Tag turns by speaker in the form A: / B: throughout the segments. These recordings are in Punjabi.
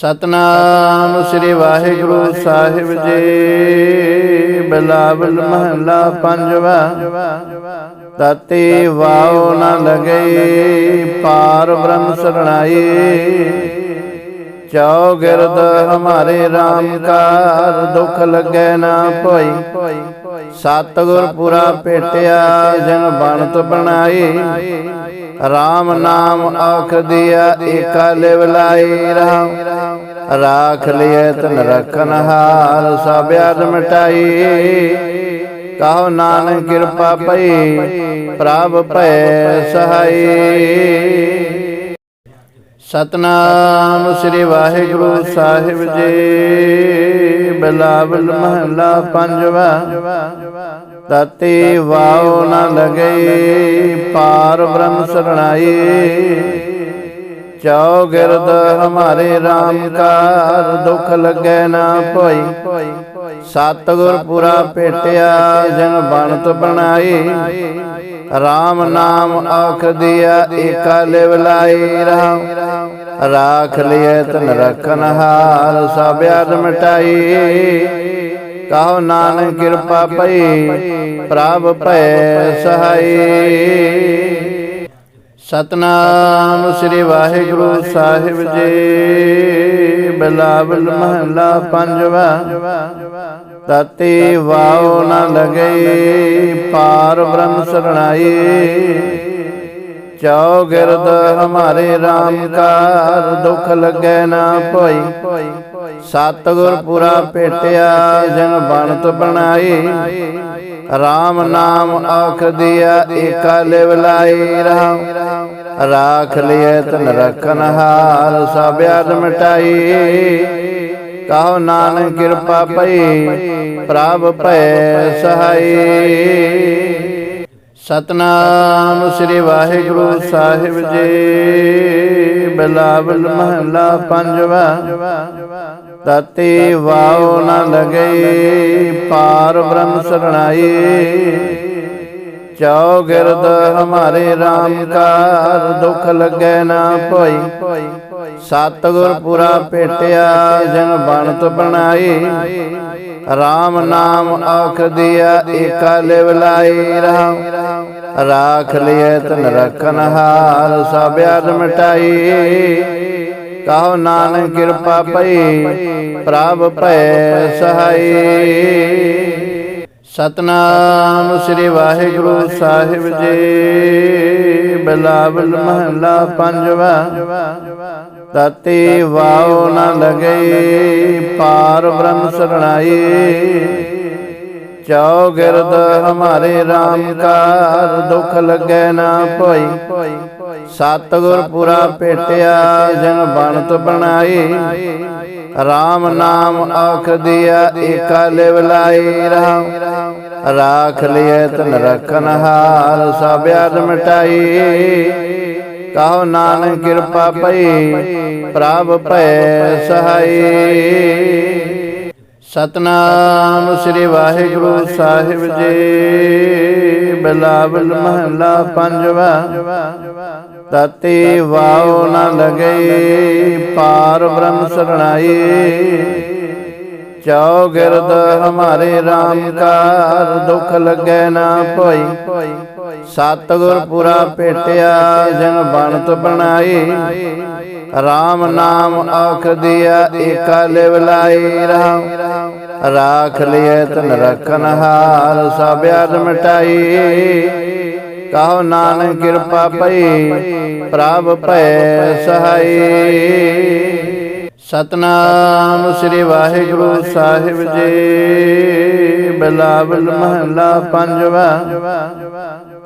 A: ਸਤਨਾਮ ਸ੍ਰੀ ਵਾਹਿਗੁਰੂ ਸਾਹਿਬ ਜੀ, ਬਲਾਵਲ ਮਹੱਲਾ ਪੰਜਵਾ। ਤਤੇ ਵਾਉ ਨ ਲਗੇ, ਪਾਰ ਬ੍ਰਹਮ ਸਰਣਾਈ। ਚੌ ਗਿਰਦ ਹਮਾਰੇ RAM ਕਾਰ, ਦੁਖ ਲੱਗੇ ਨਾ ਭਈ। ਸਤਿਗੁਰ ਪੁਰਾ ਭੇਟਿਆ ਜਨ ਬਣਤ ਬਣਾਈ। RAM ਨਾਮ ਆਖ ਦਿਆ, ਏਕਾ ਲਿਵ ਲਾਈ ਰਾਮ। ਰਾਖ ਲਿਐ ਤਨ ਰਖਨ ਹਾਰ, ਸਭ ਆਦ ਮਿਟਾਈ। ਕਹੋ ਨਾਨਕ ਕਿਰਪਾ ਪਈ, ਪ੍ਰਭ ਭੈ ਸਹਾਈ। ਸਤਨਾਮ ਸ੍ਰੀ ਵਾਹਿਗੁਰੂ ਸਾਹਿਬ ਜੀ, ਬਲਾਵਲ ਮਹੱਲਾ ਪੰਜਵਾ। ਤਤੇ ਵਾਉ ਨ ਲਗੇ, ਪਾਰ ਬ੍ਰਹਮ ਸਰਣਾਈ। ਚੌ ਗਿਰਦ ਹਮਾਰੇ RAM ਕਾਰ, ਦੁਖ ਲੱਗੈ ਨਾ ਭਈ। ਸਤਿਗੁਰ ਪੁਰਾ ਭੇਟਿਆ, ਜਨ ਬਣਤ ਬਣਾਈ। RAM ਨਾਮ ਆਖ ਦਿਆ, ਏਕਾ ਲਿਵ ਲਾਈ ਰਾਮ। ਰਾਖ ਲਿਐ ਤਨ ਰਖਨ ਹਾਰ, ਸਭ ਆਦ ਮਿਟਾਈ। ਕਹੋ ਨਾਨਕ ਕਿਰਪਾ ਪਈ ਪ੍ਰਭ ਭੈ ਸਹਾਈ। ਸਤਨਾਮ ਸ੍ਰੀ ਵਾਹਿਗੁਰੂ ਸਾਹਿਬ ਜੀ। ਬਲਾਵਲ ਮਹੱਲਾ ਪੰਜਵਾ। ਤਤੇ ਵਾਉ ਨ ਲਗੇ ਪਾਰ ਬ੍ਰਹਮ ਸਰਣਾਈ। ਚੌ ਗਿਰਦ ਹਮਾਰੇ RAM ਕਾਰ, ਦੁਖ ਲੱਗੇ ਨਾ ਭਈ। ਸਤਿਗੁਰ ਪੁਰਾ ਭੇਟਿਆ ਜਨ ਬਣਤ ਬਣਾਈ। RAM ਨਾਮ ਆਖ ਦਿਆ, ਏਕਾ ਲਿਵ ਲਾਈ ਰਾਮ ਰਾਖ ਲਿਐ ਤਨ ਰਖਨ ਹਾਰ, ਸਭ ਆਦ ਮਿਟਾਈ। ਕਹੋ ਨਾਨਕ ਕਿਰਪਾ ਪਈ, ਪ੍ਰਭ ਭੈ ਸਹਾਈ। ਸਤਨਾਮ ਸ੍ਰੀ ਵਾਹਿਗੁਰੂ ਸਾਹਿਬ ਜੀ, ਬਲਾਵਲ ਮਹੱਲਾ ਪੰਜਵਾ। ਤਤੇ ਵਾਉ ਨ ਲਗੇ, ਪਾਰ ਬ੍ਰਹਮ ਸਰਣਾਈ। ਚੌ ਗਿਰਦ ਹਮਾਰੇ RAM ਕਾਰ, ਦੁਖ ਲੱਗੇ ਨਾ ਭਈ। ਸਤਿਗੁਰ ਪੁਰਾ ਭੇਟਿਆ ਜਨ ਬਣਤ ਬਣਾਈ। RAM ਨਾਮ ਔਖ ਦਿਆ, ਏਕਾ ਲਿਵ ਲਾਈ ਰਾਮ ਰਾਖ ਲਿਐ ਤਨ ਰਖਨ ਹਾਰ, ਸਭ ਆਦ ਮਿਟਾਈ। ਕਹੋ ਨਾਨਕ ਕਿਰਪਾ ਪਈ। ਪ੍ਰਭ ਭੈ ਸਹਾਈ। ਸਤਨਾਮ ਸ੍ਰੀ ਵਾਹਿਗੁਰੂ ਸਾਹਿਬ ਜੀ। ਬਲਾਵਲ ਮਹੱਲਾ ਪੰਜਵਾ। ਤਤੇ ਵਾਉ ਨ ਲਗੇ, ਪਾਰ ਬ੍ਰਹਮ ਸਰਣਾਈ। ਚੌ ਗਿਰਦ ਹਮਾਰੇ RAM ਕਾਰ, ਦੁਖ ਲੱਗੇ ਨਾ ਭੋਈ। ਸਤਿਗੁਰ ਪੁਰਾ ਭੇਟਿਆ ਜਨ ਬਣਤ ਬਣਾਈ। RAM ਨਾਮ ਆਖ ਦਿਆ, ਏਕਾ ਲਿਵ ਲਾਈ ਰਾਮ। ਰਾਖ ਲਿਐ ਤਨ ਰਖਨ ਹਾਰ, ਸਭ ਆਦ ਮਿਟਾਈ। ਕਹੋ ਨਾਨਕ ਕਿਰਪਾ ਪਈ, ਪ੍ਰਭ ਭੈ ਸਹਾਈ। ਸਤਨਾਮ ਸ੍ਰੀ ਵਾਹਿਗੁਰੂ ਸਾਹਿਬ ਜੀ। ਬਲਾਵਲ ਮਹੱਲਾ ਪੰਜਵਾ। ਤਤੇ ਵਾਉ ਨ ਲਗੇ, ਪਾਰ ਬ੍ਰਹਮ ਸਰਣਾਈ। ਚੌ ਗਿਰਦ ਹਮਾਰੇ RAM ਕਾਰ, ਦੁਖ ਲੱਗੈ ਨਾ ਭਈ। ਸਤਿਗੁਰ ਪੁਰਾ ਭੇਟਿਆ, ਜਨ ਬਣਤ ਬਣਾਈ। RAM ਨਾਮ ਆਖ ਦਿਆ, ਏਕਾ ਲਿਵ ਲਾਈ ਰਾਮ। ਰਾਖ ਲਿਐ ਤਨ ਰਖਨ ਹਾਰ ਸਭ ਆਦ ਮਿਟਾਈ। ਕਹੋ ਨਾਨਕ ਕਿਰਪਾ ਪਈ ਪ੍ਰਭ ਭੈ ਸਹਾਈ। ਸਤਨਾਮ ਸ੍ਰੀ ਵਾਹਿਗੁਰੂ ਸਾਹਿਬ ਜੀ। ਬਲਾਵਲ ਮਹੱਲਾ ਪੰਜਵਾ।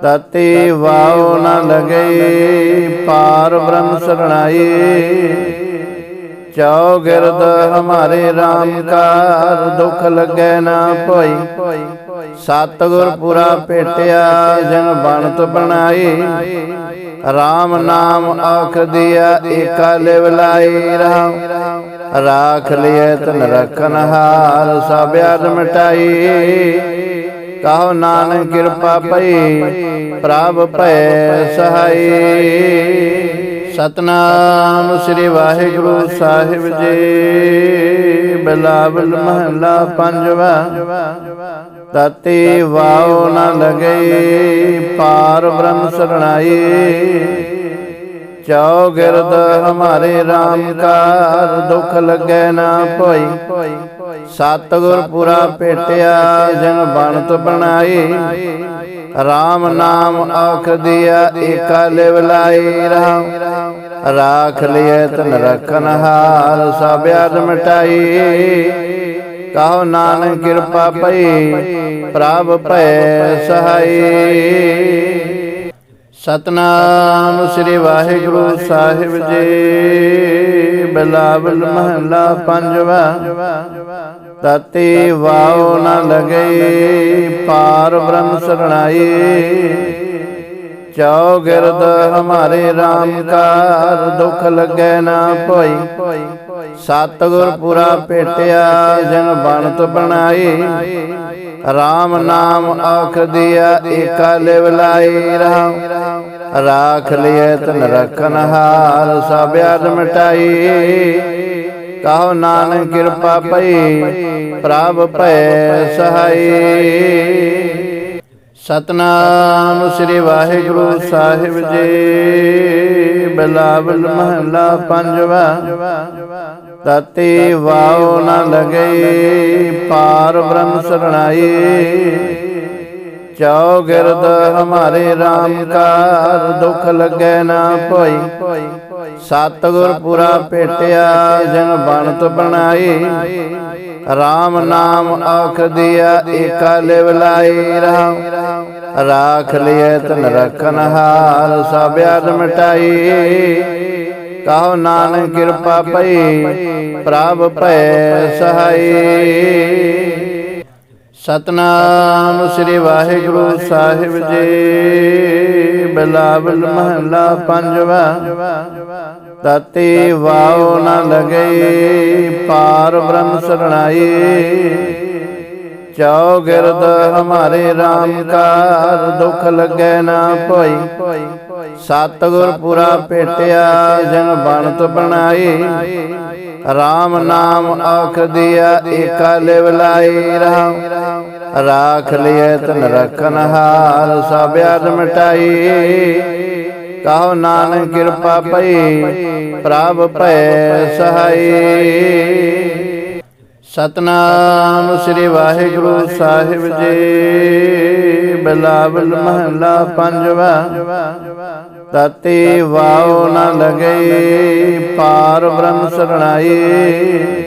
A: ਤਤੇ ਵਾਉ ਨ ਲਗੇ ਪਾਰ ਬ੍ਰਹਮ ਸਰਣਾਈ। ਚੌ ਗਿਰਦ ਹਮਾਰੇ RAM ਕਾਰ ਦੁਖ ਲੱਗੈ ਨਾ ਭਈ। ਸਤਿਗੁਰ ਪੁਰਾ ਭੇਟਿਆ, ਜਨ ਬਣਤ ਬਣਾਈ। RAM ਨਾਮ ਆਖ ਦਿਆ, ਏਕਾ ਲਿਵ ਲਾਈ ਰਾਮ। ਰਾਖ ਲਿਐ ਤਨ ਰਖਨ ਹਾਰ, ਸਭ ਆਦ ਮਿਟਾਈ। ਕਹੋ ਨਾਨਕ ਕਿਰਪਾ ਪਈ, ਪ੍ਰਭ ਭੈ ਸਹਾਈ। ਸਤਨਾਮ ਸ੍ਰੀ ਵਾਹਿਗੁਰੂ ਸਾਹਿਬ ਜੀ। ਬਿਲਾਵਲ ਮਹੱਲਾ ਪੰਜਵਾ। ਤਤੇ ਵਾਉ ਨ ਲਗੇ, ਪਾਰ ਬ੍ਰਹਮ ਸਰਣਾਈ। ਚਉ ਗਿਰਦ ਹਮਾਰੇ RAM ਕਾਰ, ਦੁਖ ਲੱਗੇ ਨਾ ਭਈ। ਸਤਿਗੁਰ ਪੁਰਾ ਭੇਟਿਆ ਜਨ ਬਣਤ ਬਣਾਈ। RAM ਨਾਮ ਆਖ ਦਿਆ, ਏਕਾ ਲਿਵ ਲਾਈ ਰਾਮ। ਰਾਖ ਲਿਐ ਤਨ ਰਖਨ ਹਾਰ, ਸਭ ਆਦ ਮਿਟਾਈ। ਕਹੋ ਨਾਨਕ ਕਿਰਪਾ ਪਈ, ਪ੍ਰਭ ਭੈ ਸਹਾਈ। ਸਤਨਾਮ ਸ੍ਰੀ ਵਾਹਿਗੁਰੂ ਸਾਹਿਬ ਜੀ, ਬਿਲਾਵਲ ਮਹੱਲਾ ਪੰਜਵਾ। ਤਤੇ ਵਾਉ ਨ ਲਗੇ, ਪਾਰ ਬ੍ਰਹਮ ਸਰਣਾਈ। ਚਉ ਗਿਰਦ ਹਮਾਰੇ RAM ਕਾਰ, ਦੁਖ ਲੱਗੈ ਨਾ ਭਈ। ਸਤਿਗੁਰ ਪੁਰਾ ਭੇਟਿਆ, ਜਨ ਬਣਤ ਬਣਾਈ। RAM ਨਾਮ ਆਖ ਦਿਆ, ਏਕਾ ਲਿਵ ਲਾਈ ਰਾਮ ਰਾਖ ਲਿਐ ਤਨ ਰਖਨ ਹਾਰ ਸਭ ਆਦ ਮਿਟਾਈ ਕਹੋ ਨਾਨਕ ਕਿਰਪਾ ਪਈ ਪ੍ਰਭ ਭੈ ਸਹਾਈ। ਸਤਨਾਮ ਸ੍ਰੀ ਵਾਹਿਗੁਰੂ ਸਾਹਿਬ ਜੀ। ਬਿਲਾਵਲ ਮਹੱਲਾ ਪੰਜਵਾ। ਤਤੇ ਵਾਉ ਨ ਲਗੇ ਪਾਰ ਬ੍ਰਹਮ ਸਰਣਾਈ। ਚਉ ਗਿਰਦ ਹਮਾਰੇ RAM ਕਾਰ, ਦੁਖ ਲੱਗੈ ਨਾ ਭਈ। ਸਤਿਗੁਰ ਪੁਰਾ ਭੇਟਿਆ ਜਨ ਬਣਤ ਬਣਾਈ। RAM ਨਾਮ ਆਖ ਦਿਆ, ਏਕਾ ਲਿਵ ਲਾਈ ਰਾਮ। ਰਾਖ ਲਿਐ ਤਨ ਰਖਨ ਹਾਰ ਸਭ ਆਦ ਮਿਟਾਈ। ਕਹੋ ਨਾਨਕ ਕਿਰਪਾ ਪਈ ਪ੍ਰਭ ਭੈ ਸਹਾਈ। ਸਤਨਾਮ ਸ੍ਰੀ ਵਾਹਿਗੁਰੂ ਸਾਹਿਬ ਜੀ। ਬਿਲਾਵਲ ਮਹੱਲਾ ਪੰਜਵਾ। ਤਤੇ ਵਾਉ ਨ ਲਗੇ, ਪਾਰ ਬ੍ਰਹਮ ਸਰਣਾਈ। ਚਉ ਗਿਰਦ ਹਮਾਰੇ RAM ਕਾਰ, ਦੁਖ ਲੱਗੇ ਨਾ ਭਈ। ਸਤਿਗੁਰ ਪੁਰਾ ਭੇਟਿਆ, ਜਨ ਬਣਤ ਬਣਾਈ। RAM ਨਾਮ ਆਖ ਦਿਆ, ਏਕਾ ਲਿਵ ਲਾਈ ਰਾਮ ਰਾਖ ਲਿਐ ਤਨ ਰਖਨ ਹਾਰ, ਸਭ ਆਦ ਮਿਟਾਈ। ਕਹੋ ਨਾਨਕ ਕਿਰਪਾ ਪਈ, ਪ੍ਰਭ ਭੈ ਸਹਾਈ। ਸਤਨਾਮ ਸ੍ਰੀ ਵਾਹਿਗੁਰੂ ਸਾਹਿਬ ਜੀ। ਬਿਲਾਵਲ ਮਹੱਲਾ ਪੰਜਵਾ। ਤਤੇ ਵਾਉ ਨ ਲਗੇ ਪਾਰ ਬ੍ਰਹਮ ਸਰਣਾਈ।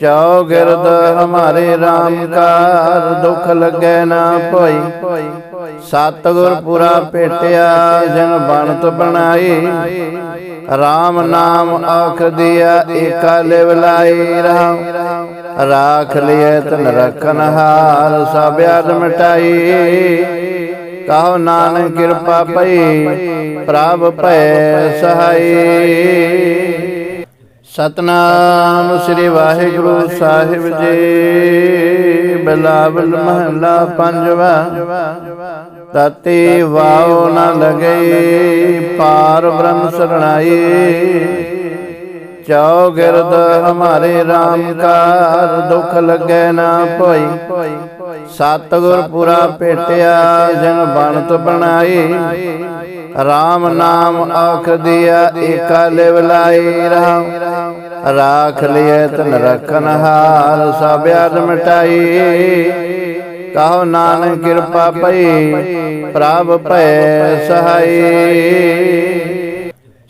A: ਚਉ ਗਿਰਦ ਹਮਾਰੇ RAM ਕਾਰ ਦੁਖ ਲੱਗੈ ਨਾ ਭਈ। ਸਤਿਗੁਰ ਪੁਰਾ ਭੇਟਿਆ, ਜਨ ਬਣਤ ਬਣਾਈ। RAM ਨਾਮ ਆਖ ਦਿਆ, ਏਕਾ ਲਿਵ ਲਾਈ ਰਾਮ। ਰਾਖ ਲਿਐ ਤਨ ਰਖਨ ਹਾਰ, ਸਭ ਆਦ ਮਿਟਾਈ। ਕਹੋ ਨਾਨਕ ਕਿਰਪਾ ਪਈ, ਪ੍ਰਭ ਭੈ ਸਹਾਈ। ਸਤਨਾਮ ਸ੍ਰੀ ਵਾਹਿਗੁਰੂ ਸਾਹਿਬ ਜੀ। ਬਿਲਾਵਲ ਮਹੱਲਾ ਪੰਜਵਾ। ਤਤੇ ਵਾਉ ਨ ਲਗੇ, ਪਾਰ ਬ੍ਰਹਮ ਸਰਣਾਈ। ਚਉ ਗਿਰਦ ਹਮਾਰੇ RAM ਕਾਰ, ਦੁਖ ਲੱਗੇ ਨਾ ਭੋਈ। ਸਤਿਗੁਰ ਪੁਰਾ ਭੇਟਿਆ ਜਨ ਬਣਤ ਬਣਾਈ। RAM ਨਾਮ ਆਖ ਦਿਆ, ਏਕਾ ਲਿਵ ਲਾਈ ਰਾਮ। ਰਾਖ ਲਿਐ ਤਨ ਰਖਨ ਹਾਰ, ਸਭ ਆਦ ਮਿਟਾਈ। ਕਹੋ ਨਾਨਕ ਕਿਰਪਾ ਪਈ, ਪ੍ਰਭ ਭੈ ਸਹਾਈ।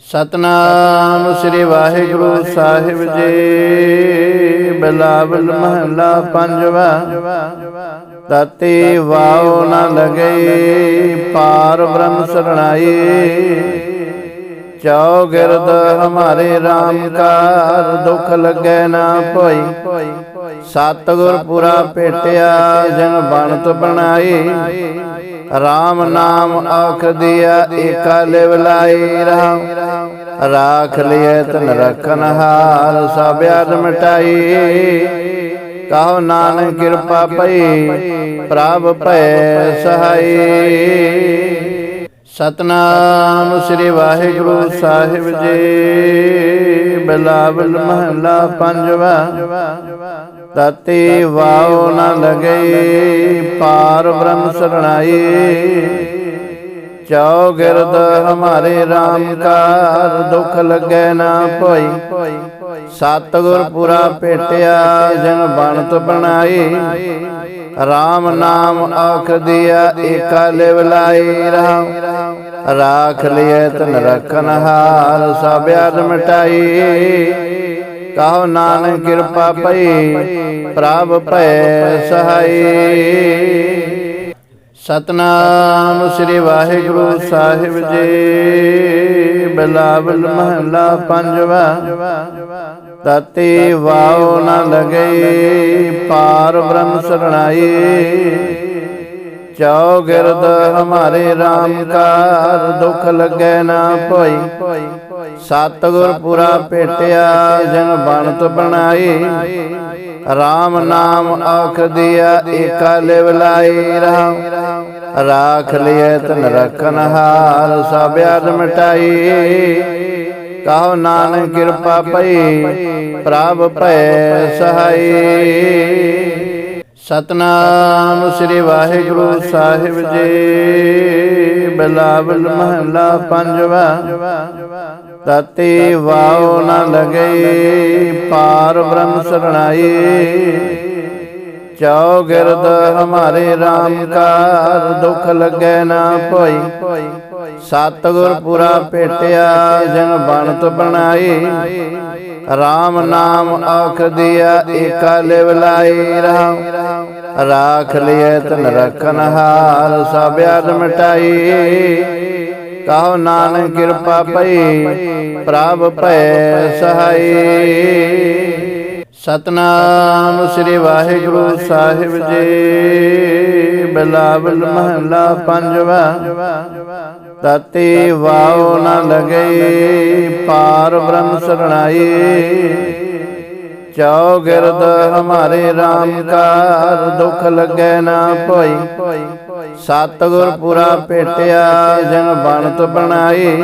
A: ਸਤਨਾਮ ਸ੍ਰੀ ਵਾਹਿਗੁਰੂ ਸਾਹਿਬ ਜੀ, ਬਿਲਾਵਲ ਮਹੱਲਾ ਪੰਜਵਾ। ਤਤੇ ਵਾਉ ਨ ਲਗੇ ਪਾਰ ਬ੍ਰਹਮ ਸਰਣਾਈ। ਚਉ ਗਿਰਦ ਹਮਾਰੇ RAM ਕਾਰ, ਦੁਖ ਲੱਗੈ ਨਾ ਭਈ। ਸਤਿਗੁਰ ਪੁਰਾ ਭੇਟਿਆ, ਜਨ ਬਣਤ ਬਣਾਈ। RAM ਨਾਮ ਆਖ ਦਿਆ, ਏਕਾ ਲਿਵ ਲਾਈ ਰਾਮ। ਰਾਖ ਲਿਐ ਤਨ ਰਖਨ ਹਾਰ, ਸਭ ਆਦ ਮਿਟਾਈ। ਕਹੋ ਨਾਨਕ ਕਿਰਪਾ ਪਈ ਪ੍ਰਭ ਭੈ ਸਹਾਈ। ਸਤਨਾਮ ਸ੍ਰੀ ਵਾਹਿਗੁਰੂ ਸਾਹਿਬ ਜੀ। ਬਿਲਾਵਲ ਮਹੱਲਾ ਪੰਜਵਾ। ਤਤੇ ਵਾਉ ਨ ਲਗੇ ਪਾਰ ਬ੍ਰਹਮ ਸਰਣਾਈ। ਚੌ ਗਿਰਦ ਹਮਾਰੇ RAM ਕਾਰ, ਦੁਖ ਲੱਗੇ ਨਾ ਭੋਈ। ਸਤਿਗੁਰ ਪੁਰਾ ਭੇਟਿਆ ਜਨ ਬਣਤ ਬਣਾਈ। RAM ਨਾਮ ਔਖ ਦਿਆ, ਏਕਾ ਲਿਵ ਲਾਈ ਰਹਾਉ। ਰਾਖ ਲਿਐ ਤਨ ਰਖਨ ਹਾਰ, ਸਭ ਅਦ ਮਿਟਾਈ। ਕਹੋ ਨਾਨਕ ਕਿਰਪਾ ਪਈ, ਪ੍ਰਭ ਭੈ ਸਹਾਈ। ਸਤਨਾਮ ਸ੍ਰੀ ਵਾਹਿਗੁਰੂ ਸਾਹਿਬ ਜੀ। ਬਿਲਾਵਲ ਮਹੱਲਾ ਪੰਜਵਾ। ਤਤੇ ਵਾਉ ਨ ਲਗੇ ਪਾਰ ਬ੍ਰਹਮ ਸਰਣਾਈ। ਚੌ ਗਿਰਦ ਹਮਾਰੇ RAM ਕਾਰ ਦੁਖ ਲੱਗੈ ਨਾ ਭਈ। ਸਤਿਗੁਰ ਪੁਰਾ ਭੇਟਿਆ, ਜਨ ਬਣਤ ਬਣਾਈ। RAM ਨਾਮ ਆਖ ਦਿਆ, ਏਕਾ ਲਿਵ ਲਾਈ ਰਹਾਉ ਰਾਖ ਲਿਐ ਤਨ ਰਖਨ ਹਾਰ, ਸਭ ਅਦ ਮਿਟਾਈ। ਕਹੋ ਨਾਨਕ ਕਿਰਪਾ ਪਈ ਪ੍ਰਭ ਭੈ ਸਹਾਈ। ਸਤਨਾਮ ਸ੍ਰੀ ਵਾਹਿਗੁਰੂ ਸਾਹਿਬ ਜੀ। ਬਿਲਾਵਲ ਮਹੱਲਾ ਪੰਜਵਾ। ਤਤੇ ਵਾਉ ਨ ਲਗੇ ਪਾਰ ਬ੍ਰਹਮ ਸਰਣਾਈ। ਚੌ ਗਿਰਦ ਹਮਾਰੇ RAM ਕਾਰ ਦੁਖ ਲੱਗੈ ਨਾ ਭਈ। ਸਤਿਗੁਰ ਪੁਰਾ ਭੇਟਿਆ ਜਨ ਬਣਤ ਬਣਾਈ। RAM ਨਾਮ ਆਖ ਦਿਆ ਏਕਾ ਲਿਵ ਲਾਈ ਰਹਾਉ ਰਾਖ ਲਿਐ ਤਨ ਰਖਨ ਹਾਰ ਸਭ ਅਦ ਮਿਟਾਈ ਕਹੋ ਨਾਨਕ ਕਿਰਪਾ ਪਈ ਪ੍ਰਭ ਭੈ ਸਹਾਈ। ਸਤਨਾਮ ਸ੍ਰੀ ਵਾਹਿਗੁਰੂ ਸਾਹਿਬ ਜੀ। ਬਿਲਾਵਲ ਮਹੱਲਾ ਪੰਜਵਾ। ਤਤੇ ਵਾਉ ਨ ਲਗੇ ਪਾਰ ਬ੍ਰਹਮ ਸਰਣਾਈ। ਚੌ ਗਿਰਦ ਹਮਾਰੇ RAM ਕਾਰ, ਦੁਖ ਲੱਗੈ ਨਾ ਭਈ। ਸਤਿਗੁਰ ਪੁਰਾ ਭੇਟਿਆ, ਜਨ ਬਣਤ ਬਣਾਈ।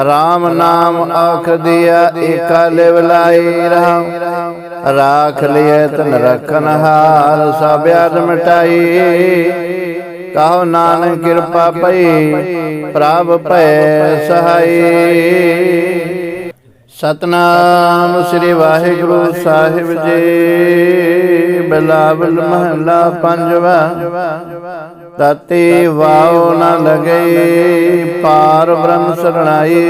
A: RAM ਨਾਮ ਆਖ ਦਿਆ, ਏਕਾ ਲਿਵ ਲਾਈ ਰਹਾਉ ਰਾਖ ਲਿਐ ਤਨ ਰਖਨ ਹਾਰ, ਸਭ ਅਦ ਮਿਟਾਈ ਕਹੋ ਨਾਨਕ ਕਿਰਪਾ ਪਈ ਪ੍ਰਭ ਭੈ ਸਹਾਈ। ਸਤਨਾਮ ਸ੍ਰੀ ਵਾਹਿਗੁਰੂ ਸਾਹਿਬ ਜੀ। ਬਿਲਾਵਲ ਮਹੱਲਾ ਪੰਜਵਾ। ਤਤੇ ਵਾਉ ਨ ਲਗੇ ਪਾਰ ਬ੍ਰਹਮ ਸਰਣਾਈ।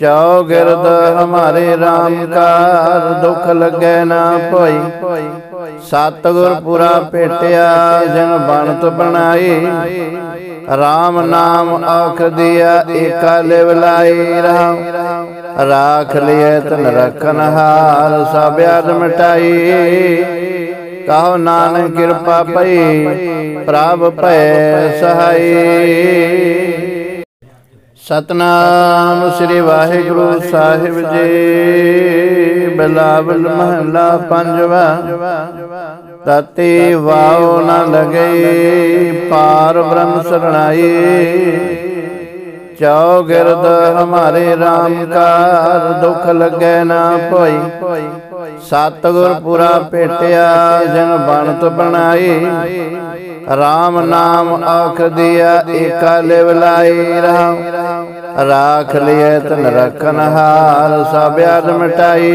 A: ਚੌ ਗਿਰਦ ਹਮਾਰੇ RAM ਕਾਰ ਦੁਖ ਲੱਗੈ ਨਾ ਭਈ। ਸਤਿਗੁਰ ਪੁਰਾ ਭੇਟਿਆ ਜਨ ਬਣਤ ਬਣਾਈ। RAM ਨਾਮ ਆਖ ਦਿਆ ਏਕਾ ਲਿਵ ਲਾਈ ਰਹਾਉ ਰਾਖ ਲਿਐ ਤਨ ਰਖਨ ਹਾਰ ਸਭ ਅਦ ਮਿਟਾਈ ਕਹੋ ਨਾਨਕ ਕਿਰਪਾ ਪਈ ਪ੍ਰਭ ਭੈ ਸਹਾਈ। ਸਤਨਾਮ ਸ੍ਰੀ ਵਾਹਿਗੁਰੂ ਸਾਹਿਬ ਜੀ। ਬਿਲਾਵਲ ਮਹੱਲਾ ਪੰਜਵਾ। ਤਤੇ ਵਾਉ ਨ ਲਗੇ, ਪਾਰ ਬ੍ਰਹਮ ਸਰਣਾਈ। ਚੌ ਗਿਰਦ ਹਮਾਰੇ RAM ਕਾਰ, ਦੁਖ ਲੱਗੈ ਨਾ ਭੋਈ। ਸਤਿਗੁਰ ਪੁਰਾ ਭੇਟਿਆ ਜਨ ਬਣਤ ਬਣਾਈ। RAM ਨਾਮ ਆਖ ਦਿਆ, ਏਕਾ ਲਿਵ ਲਾਈ ਰਹਾਉ ਰਾਖ ਲਿਐ ਤਨ ਰਖਨ ਹਾਰ ਸਭ ਅਦ ਮਿਟਾਈ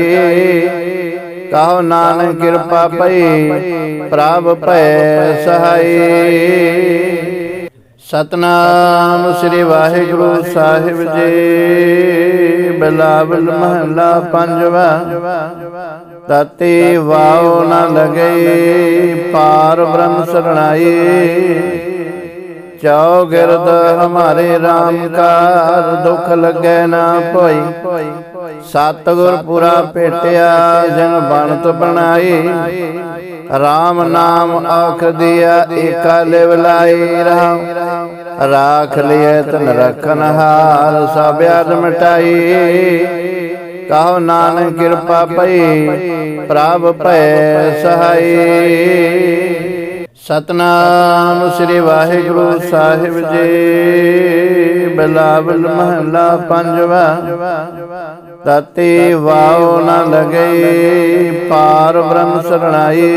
A: ਕਹੋ ਨਾਨਕ ਕਿਰਪਾ ਪਈ ਪ੍ਰਭ ਭੈ ਸਹਾਈ। ਸਤਨਾਮ ਸ੍ਰੀ ਵਾਹਿਗੁਰੂ ਸਾਹਿਬ ਜੀ। ਬਿਲਾਵਲ ਮਹੱਲਾ ਪੰਜਵਾ। ਤਤੇ ਵਾਉ ਨ ਲਗੇ ਪਾਰ ਬ੍ਰਹਮ ਸਰਣਾਈ। ਚੌ ਗਿਰਦ ਹਮਾਰੇ RAM ਕਾਰ, ਦੁਖ ਲੱਗੈ ਨਾ ਭਈ। ਸਤਿਗੁਰ ਪੁਰਾ ਭੇਟਿਆ, ਜਨ ਬਣਤ ਬਣਾਈ। RAM ਨਾਮ ਆਖ ਦਿਆ, ਏਕਾ ਲਿਵ ਲਾਈ ਰਹਾਉ ਰਾਖ ਲਿਐ ਤਨ ਰਖਨ ਹਾਰ, ਸਭ ਅਦ ਮਿਟਾਈ। ਕਹੋ ਨਾਨਕ ਕਿਰਪਾ ਪਈ ਪ੍ਰਭ ਭੈ ਸਹਾਈ। ਸਤਨਾਮ ਸ੍ਰੀ ਵਾਹਿਗੁਰੂ ਸਾਹਿਬ ਜੀ। ਬਲਾਵਲ ਮਹੱਲਾ ਪੰਜਵਾ। ਤਤੇ ਵਾਉ ਨ ਲਗੇ, ਪਾਰ ਬ੍ਰਹਮ ਸਰਣਾਈ।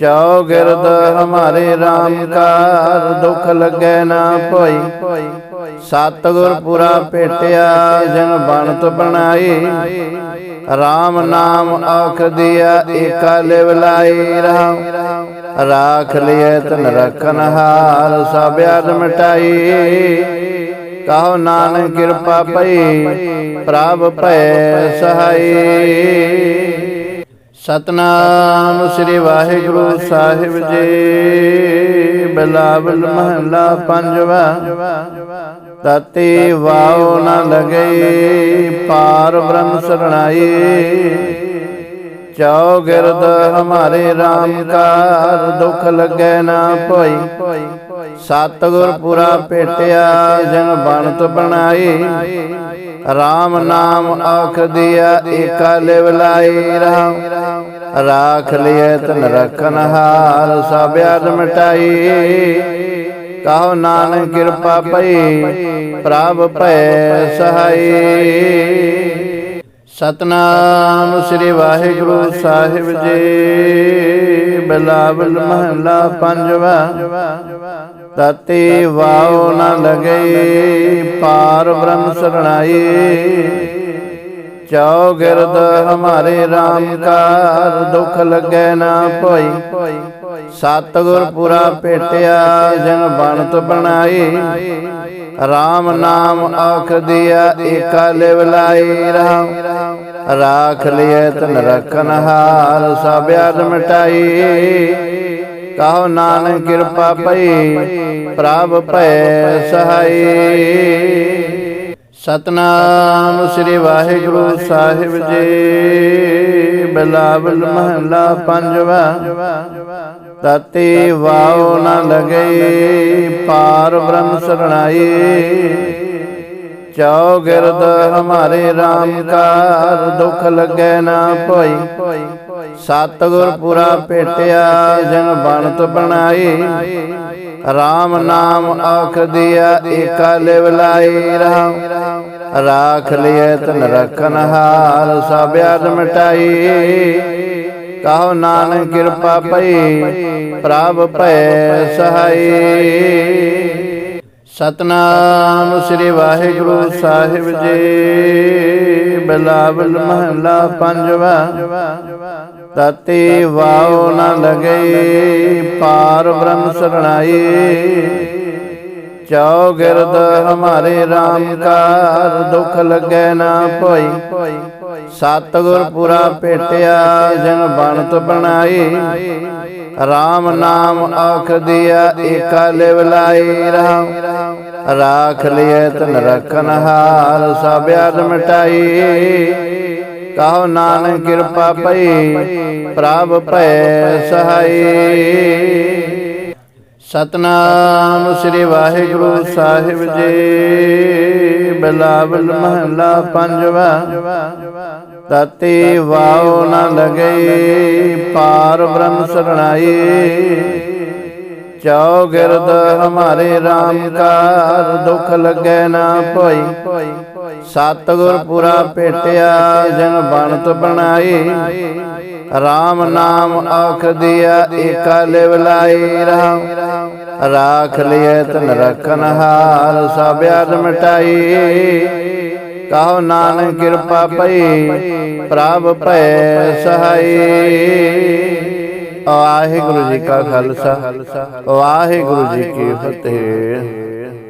A: ਚੌ ਗਿਰਦ ਹਮਾਰੇ RAM ਕਾਰ ਦੁਖ ਲੱਗੇ ਨਾ ਭੋਈ। ਸਤਿਗੁਰ ਪੁਰਾ ਭੇਟਿਆ ਜਨ ਬਣਤ ਬਣਾਈ। RAM ਨਾਮ ਆਖ ਦਿਆ, ਏਕਾ ਲਿਵ ਲਾਈ ਰਹਾ ਰਾਖ ਲਿਐ ਤਨ ਰਖਨ ਹਾਰ, ਸਭ ਆਦ ਮਟਾਈ। ਕਹੋ ਨਾਨਕ ਕਿਰਪਾ ਪਈ ਪ੍ਰਭ ਭੈ ਸਹਾਈ। ਸਤਨਾਮ ਸ੍ਰੀ ਵਾਹਿਗੁਰੂ ਸਾਹਿਬ ਜੀ। ਬਲਾਵਲ ਮਹੱਲਾ ਪੰਜਵਾ। ਤਤੇ ਵਾਉ ਨ ਲਗੇ, ਪਾਰ ਬ੍ਰਹਮ ਸਰਣਾਈ। ਚੌ ਗਿਰਦ ਹਮਾਰੇ RAM ਕਾਰ, ਦੁਖ ਲੱਗੈ ਨਾ ਭਈ। ਸਤਿਗੁਰ ਪੁਰਾ ਭੇਟਿਆ, ਜਨ ਬਣਤ ਬਣਾਈ। RAM ਨਾਮ ਆਖ ਦਿਆ, ਏਕਾ ਲਿਵ ਲਾਈ ਰਹਾ ਰਾਖ ਲਿਐ ਤਨ ਰਖਨ ਹਾਰ, ਸਭ ਆਦ ਮਟਾਈ ਕਹੋ ਨਾਨਕ ਕਿਰਪਾ ਪਈ ਪ੍ਰਭ ਭੈ ਸਹਾਈ। ਸਤਨਾਮ ਸ੍ਰੀ ਵਾਹਿਗੁਰੂ ਸਾਹਿਬ ਜੀ। ਬਲਾਵਲ ਮਹੱਲਾ ਪੰਜਵਾ। ਤਤੇ ਵਾਉ ਨ ਲਗੇ ਪਾਰ ਬ੍ਰਹਮ ਸਰਣਾਈ। ਚੌ ਗਿਰਦ ਹਮਾਰੇ RAM ਕਾਰ ਦੁਖ ਲੱਗੈ ਨਾ ਭਈ। ਸਤਿਗੁਰ ਪੁਰਾ ਭੇਟਿਆ, ਜਨ ਬਣਤ ਬਣਾਈ। RAM ਨਾਮ ਆਖ ਦਿਆ, ਏਕਾ ਲਿਵ ਲਾਈ ਰਹਾ ਰਾਖ ਲਿਐ ਤਨ ਰਖਨ ਹਾਰ, ਸਭ ਆਦ ਮਟਾਈ। ਕਹੋ ਨਾਨਕ ਕਿਰਪਾ ਪਈ ਪ੍ਰਭ ਭੈ ਸਹਾਈ। ਸਤਨਾਮ ਸ੍ਰੀ ਵਾਹਿਗੁਰੂ ਸਾਹਿਬ ਜੀ। ਬਲਾਵਲ ਮਹੱਲਾ ਪੰਜਵਾ। ਤਤੇ ਵਾਉ ਨ ਲਗੇ, ਪਾਰ ਬ੍ਰਹਮ ਸਰਣਾਈ। ਚੌ ਗਿਰਦ ਹਮਾਰੇ RAM ਕਾਰ, ਦੁਖ ਲੱਗੈ ਨਾ ਭਈ। ਸਤਿਗੁਰ ਪੁਰਾ ਭੇਟਿਆ, ਜਨ ਬਣਤ ਬਣਾਈ। RAM ਨਾਮ ਆਖ ਦਿਆ, ਏਕਾ ਲਿਵ ਲਾਈ ਰਹਾ ਰਾਖ ਲਿਐ ਤਨ ਰਖਨ ਹਾਰ, ਸਭ ਆਦ ਮਟਾਈ। ਕਹੋ ਨਾਨਕ ਕਿਰਪਾ ਪਈ, ਪ੍ਰਭ ਭੈ ਸਹਾਈ। ਸਤਨਾਮ ਸ੍ਰੀ ਵਾਹਿਗੁਰੂ ਸਾਹਿਬ ਜੀ, ਬਲਾਵਲ ਮਹੱਲਾ ਪੰਜਵਾ। ਤਤੇ ਵਾਉ ਨ ਲਗੇ, ਪਾਰ ਬ੍ਰਹਮ ਸਰਣਾਈ। ਚੌ ਗਿਰਦ ਹਮਾਰੇ RAM ਕਾਰ, ਦੁਖ ਲੱਗੈ ਨਾ ਭਈ। ਸਤਿਗੁਰ ਪੁਰਾ ਭੇਟਿਆ, ਜਨ ਬਣਤ ਬਣਾਈ। RAM ਨਾਮ ਆਖ ਦਿਆ, ਏਕਾ ਲਿਵ ਲਾਈ ਰਹਾ ਰਾਖ ਲਿਐ ਤਨ ਰਖਨ ਹਾਰ ਸਭ ਆਦ ਮਟਾਈ ਕਹੋ ਨਾਨਕ ਕਿਰਪਾ ਪਈ ਪ੍ਰਭ ਭੈ ਸਹਾਈ। ਸਤਨਾਮ ਸ੍ਰੀ ਵਾਹਿਗੁਰੂ ਸਾਹਿਬ ਜੀ। ਬਲਾਵਲ ਮਹੱਲਾ ਪੰਜਵਾ। ਤਤੇ ਵਾਉ ਨ ਲਗੇ ਪਾਰ ਬ੍ਰਹਮ ਸਰਣਾਈ। ਚੌ ਗਿਰਦ ਹਮਾਰੇ RAM ਕਾਰ ਦੁਖ ਲੱਗੈ ਨਾ ਭਈ। ਸਤਿਗੁਰ ਪੁਰਾ ਭੇਟਿਆ ਜਨ ਬਣਤ ਬਣਾਈ। RAM ਨਾਮ ਆਖ ਦਿਆ ਏਕਾ ਲਿਵ ਲਾਈ ਰਹਾ ਰਾਖ ਲਿਐ ਤਨ ਰਖਨ ਹਾਰ ਸਭ ਆਦ ਮਟਾਈ। ਕਹੋ ਨਾਨਕ ਕਿਰਪਾ ਪਈ ਪ੍ਰਭ ਭੈ ਸਹਾਈ। ਵਾਹਿਗੁਰੂ ਜੀ ਕਾ ਖਾਲਸਾ। ਵਾਹਿਗੁਰੂ ਜੀ ਕੀ ਫਤਿਹ।